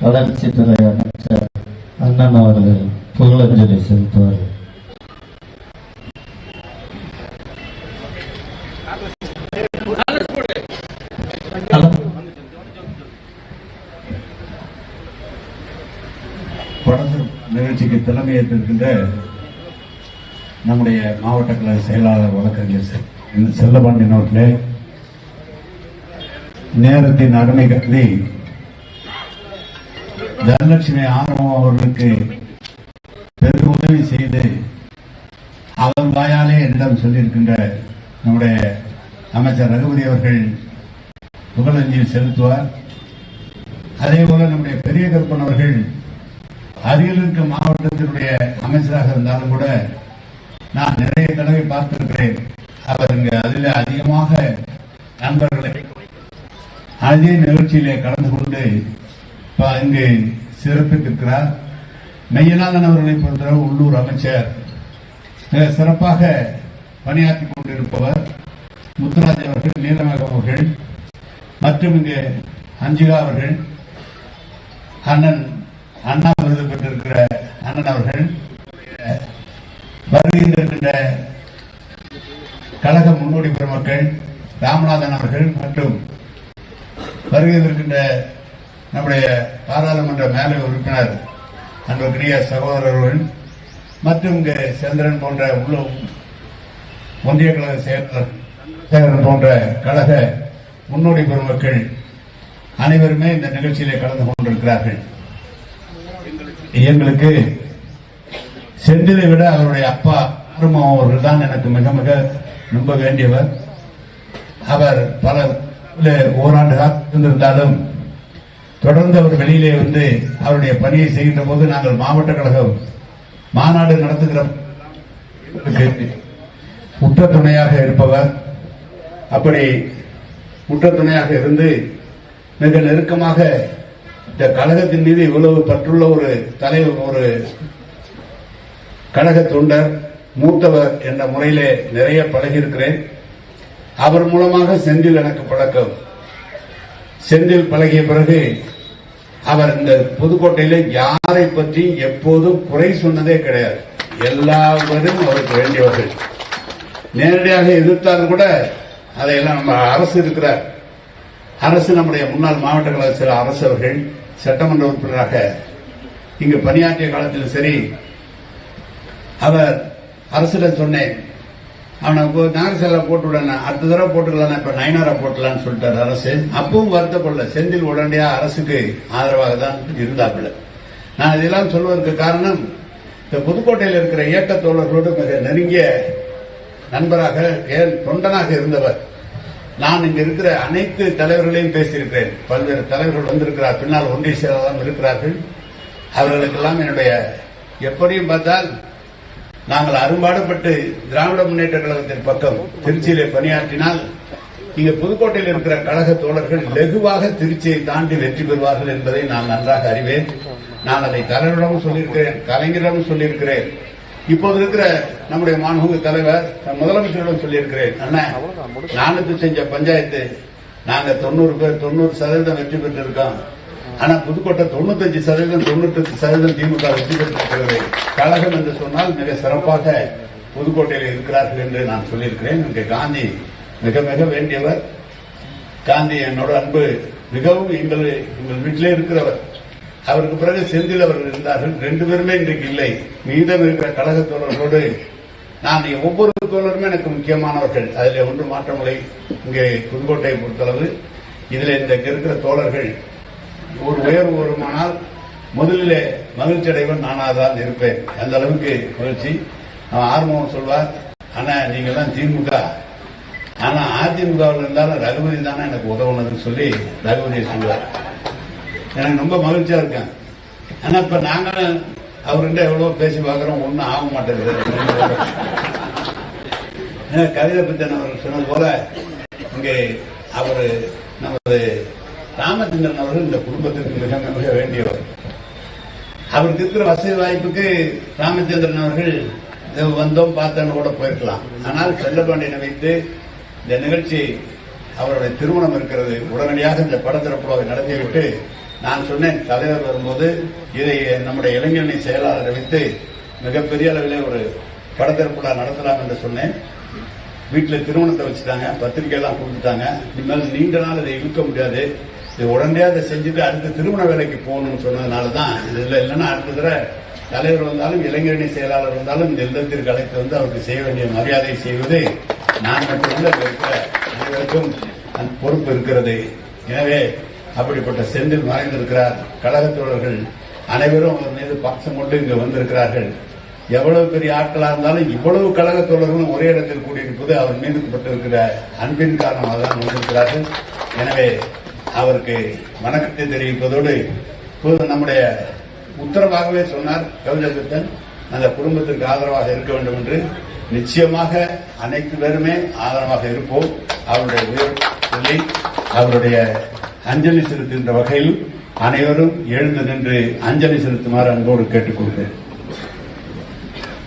வளர்ச்சித்துறை அமைச்சர் அண்ணன் அவர்கள் புகழஞ்சலி செலுத்துவார்கள் ஹலோ படகு நிகழ்ச்சிக்கு நம்முடைய மாவட்ட கழக செயலாளர் வழக்கறிஞர் செ- செல்லபாண்டியன் அவர்களே நேரத்தின் அருமை கருதி தனலட்சுமி ஆர்வம் அவர்களுக்கு பெரும் உதவி செய்து அவர் வாயாலே என்னிடம் சொல்லியிருக்கின்ற நம்முடைய அமைச்சர் ரகுபதி அவர்கள் புகழஞ்சியில் செலுத்துவார். அதே போல நம்முடைய பெரிய கருப்பன் அவர்கள் அருகில் இருக்கும் மாவட்டத்தினுடைய அமைச்சராக இருந்தாலும் கூட நான் நிறைய தடவை பார்த்திருக்கிறேன். அவர் இங்கு அதில் அதிகமாக நண்பர்களை அதே நிகழ்ச்சியிலே கலந்து கொண்டு இங்கு சிறப்பித்திருக்கிறார். மெய்யநாதன் அவர்களை போன்ற உள்ளூர் அமைச்சர் மிக சிறப்பாக பணியாற்றிக் கொண்டிருப்பவர் முத்துராஜ் அவர்கள் நீலமேகம் அவர்கள் மற்றும் இங்கு அஞ்சிகா அவர்கள் அண்ணன் அண்ணா விருது பெற்றிருக்கிற அண்ணன் அவர்கள் வருகின்ற கழக முன்னோடி பெருமக்கள் ராமநாதன் அவர்கள் மற்றும் வருகின்ற நம்முடைய பாராளுமன்ற மேலை உறுப்பினர் அன்புக்குரிய சகோதரர்கள் மற்றும் இங்கு சந்திரன் போன்ற உள்ள ஒன்றிய கழக செயலர் சேகரன் போன்ற கழக முன்னோடி பெருமக்கள் அனைவருமே இந்த நிகழ்ச்சியிலே கலந்து கொண்டிருக்கிறார்கள். எங்களுக்கு செந்திலை விட அவருடைய அப்பா அருமம் அவர்கள் தான் எனக்கு மிக மிக நம்ப வேண்டியவர். அவர் பல ஓராண்டு காலம் இருந்திருந்தாலும் தொடர்ந்து அவர் வெளியிலே வந்து அவருடைய பணியை செய்கின்ற போது நாங்கள் மாவட்ட கழகம் மாநாடு நடத்துகிறோம் எங்களுக்கு உற்ற துணையாக இருப்பவர். அப்படி உற்ற துணையாக இருந்து மிக நெருக்கமாக இந்த கழகத்தின் மீது இவ்வளவு பற்றுள்ள ஒரு தலைவர் ஒரு கழக தொண்டர் மூத்தவர் என்ற முறையிலே நிறைய பழகியிருக்கிறேன். அவர் மூலமாக செந்தில் எனக்கு பழக்கம். செந்தில் பழகிய பிறகு அவர் இந்த புதுக்கோட்டையில யாரை பற்றி எப்போதும் குறை சொன்னதே கிடையாது. எல்லாவரும் அவருக்கு வேண்டியவர்கள். நேரடியாக எதிர்த்தாலும் கூட அதையெல்லாம் நம்ம அரசு இருக்கிறார். அரசு நம்முடைய முன்னாள் மாவட்ட கழக சில அரசர்கள் சட்டமன்ற உறுப்பினராக இங்கு பணியாற்றிய காலத்தில் சரி அவர் அரசிடம் சொன்னேன் அவனை நாகசேல போட்டு விடன அடுத்த தடவை போட்டுக்கலாம் இப்ப நயனாரா போட்டலாம்னு சொல்லிட்டார் அரசு. அப்பவும் வருத்தப்படல. செந்தில் உடனடியா அரசுக்கு ஆதரவாக தான் இருந்தாப்புல. நான் இதெல்லாம் சொல்வதற்கு காரணம் இந்த புதுக்கோட்டையில் இருக்கிற இயக்க தோழர்களோடு மிக நெருங்கிய நண்பராக ஏன் தொண்டனாக இருந்தவர். நான் இங்க இருக்கிற அனைத்து தலைவர்களையும் பேசியிருக்கிறேன். பல்வேறு தலைவர்கள் வந்திருக்கிறார். பின்னால் ஒன்றிய செயலாளர் இருக்கிறார்கள். அவர்களுக்கெல்லாம் என்னுடைய எப்படியும் பார்த்தால் நாங்கள் அரும்பாடுபட்டு திராவிட முன்னேற்ற கழகத்தின் பக்கம் திருச்சியிலே பணியாற்றினால் இங்க புதுக்கோட்டையில் இருக்கிற கழக தோழர்கள் லெகுவாக திருச்சியை தாண்டி வெற்றி பெறுவார்கள் என்பதை நான் நன்றாக அறிவேன். நான் அதை தலைவரிடமும் சொல்லியிருக்கிறேன் கலைஞரிடமும் சொல்லியிருக்கிறேன். இப்போது இருக்கிற நம்முடைய மாண்புமிகு தலைவர் முதலமைச்சரிடம் சொல்லியிருக்கிறேன் அண்ணன் நானூத்தி செஞ்ச பஞ்சாயத்து நாங்க தொண்ணூறு பேர் தொண்ணூறு சதவீதம் வெற்றி பெற்றிருக்கோம். ஆனா புதுக்கோட்டை தொண்ணூத்தஞ்சு சதவீதம் தொண்ணூத்தஞ்சு சதவீதம் திமுக வெற்றி பெற்றிருக்கிறது. கழகம் என்று சொன்னால் மிக சிறப்பாக புதுக்கோட்டையில் இருக்கிறார்கள் என்று நான் சொல்லியிருக்கிறேன். இங்கே காந்தி மிக மிக வேண்டியவர். காந்தி என்னோட அன்பு. மிகவும் எங்கள் எங்கள் வீட்டிலே இருக்கிறவர். அவருக்கு பிறகு செந்தில் அவர்கள் இருந்தார்கள். ரெண்டு பேருமே இன்றைக்கு இல்லை. மீதம் இருக்கிற கழக தோழர்களோடு நான் ஒவ்வொரு தோழருமே எனக்கு முக்கியமானவர்கள். அதில் ஒன்று மாற்றமில்லை இங்கே புதுக்கோட்டையை பொறுத்தளவு. இதில் இந்த இருக்கிற தோழர்கள் ஒரு உயர்வு வருமானால் முதலிலே மகிழ்ச்சி அடைவன் நானாதான் இருப்பேன். அந்த அளவுக்கு மகிழ்ச்சி. ஆர்வம் சொல்வார் ஆனா நீங்க எல்லாம் திமுக. ஆனா அதிமுகவில் இருந்தாலும் ரகுபதி தானே எனக்கு உதவுனதுன்னு சொல்லி ரகுபதி சொல்வார். எனக்கு ரொம்ப மகிழ்ச்சியா இருக்கேன். ஆனா இப்ப நாங்க அவர்கிட்ட எவ்வளவு பேசி பார்க்கிறோம் ஒன்னும் ஆக மாட்டேங்குது. கவிதை பத்தன் அவர் சொன்னது போல இங்கே அவர் நமது ராமச்சந்திரன் அவர்கள் இந்த குடும்பத்திற்கு மிக மிக வேண்டியவர். அவருக்கு இருக்கிற வசதி வாய்ப்புக்கு ராமச்சந்திரன் அவர்கள் வந்தோம் பார்த்தோன்னு கூட போயிருக்கலாம். ஆனால் செல்லப்பாண்டியனை வைத்து இந்த நிகழ்ச்சி அவருடைய திருமணம் இருக்கிறது உடனடியாக இந்த படத்திறப்புலாவை நடத்திவிட்டு நான் சொன்னேன் தலைவர் வரும்போது இதை நம்முடைய இளைஞரணி செயலாளரை வைத்து மிகப்பெரிய அளவில் ஒரு படத்திறப்புலா நடத்தலாம் என்று சொன்னேன். வீட்டில் திருமணத்தை வச்சுட்டாங்க பத்திரிக்கை எல்லாம் கொடுத்துட்டாங்க. இனிமேல் நீண்ட நாள் இதை இழுக்க முடியாது. இது உடனடியாக அதை செஞ்சுட்டு அடுத்த திருமண வேலைக்கு போகணும்னு சொன்னதுனால தான் இதுல இல்லைன்னா அடுத்த தடவை தலைவர் வந்தாலும் இளைஞரணி செயலாளர் வந்தாலும் இந்த இல்லத்திற்கு அழைத்து வந்து அவருக்கு செய்ய வேண்டிய மரியாதை செய்வது நான் மட்டுமல்ல இருக்கிற அனைவருக்கும் பொறுப்பு இருக்கிறது. எனவே அப்படிப்பட்ட செந்தில் மறைந்திருக்கிறார். கழகத் தோழர்கள் அனைவரும் அவர் மீது பாசம் கொண்டு இங்கு வந்திருக்கிறார்கள். எவ்வளவு பெரிய ஆட்களா இருந்தாலும் இவ்வளவு கழக தோழர்களும் ஒரே இடத்தில் கூடியிருப்பது அவர் மீது பட்டிருக்கிற அன்பின் காரணமாக தான் வந்திருக்கிறார்கள். எனவே அவருக்கு வணக்கத்தை தெரிவிப்பதோடு இப்போது நம்முடைய உத்தரவாகவே சொன்னார் கவிஞர் அந்த குடும்பத்திற்கு ஆதரவாக இருக்க வேண்டும் என்று. நிச்சயமாக அனைத்து பேருமே ஆதரவாக இருப்போம். அவருடைய உயர் சொல்லி அவருடைய அஞ்சலி செலுத்துகின்ற வகையில் அனைவரும் எழுந்து நின்று அஞ்சலி செலுத்துமாறு அன்போடு கேட்டுக்கொள்கிறேன்.